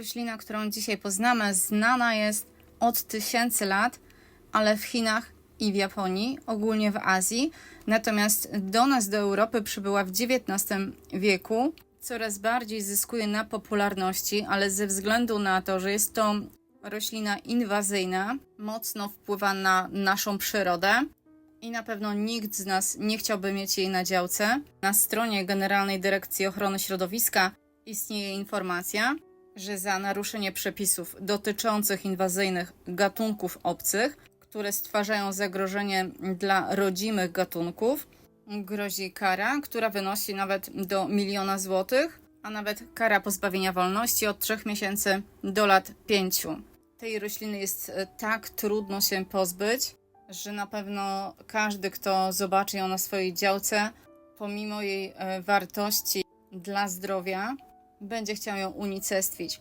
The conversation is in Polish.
Roślina, którą dzisiaj poznamy, znana jest od tysięcy lat, ale w Chinach i w Japonii, ogólnie w Azji. Natomiast do nas, do Europy, przybyła w XIX wieku. Coraz bardziej zyskuje na popularności, ale ze względu na to, że jest to roślina inwazyjna, mocno wpływa na naszą przyrodę i na pewno nikt z nas nie chciałby mieć jej na działce. Na stronie Generalnej Dyrekcji Ochrony Środowiska istnieje informacja, że za naruszenie przepisów dotyczących inwazyjnych gatunków obcych, które stwarzają zagrożenie dla rodzimych gatunków, grozi kara, która wynosi nawet do miliona złotych, a nawet kara pozbawienia wolności od 3 miesięcy do lat 5. Tej rośliny jest e, tak trudno się pozbyć, że na pewno każdy, kto zobaczy ją na swojej działce, pomimo jej e, wartości dla zdrowia, będzie chciał ją unicestwić.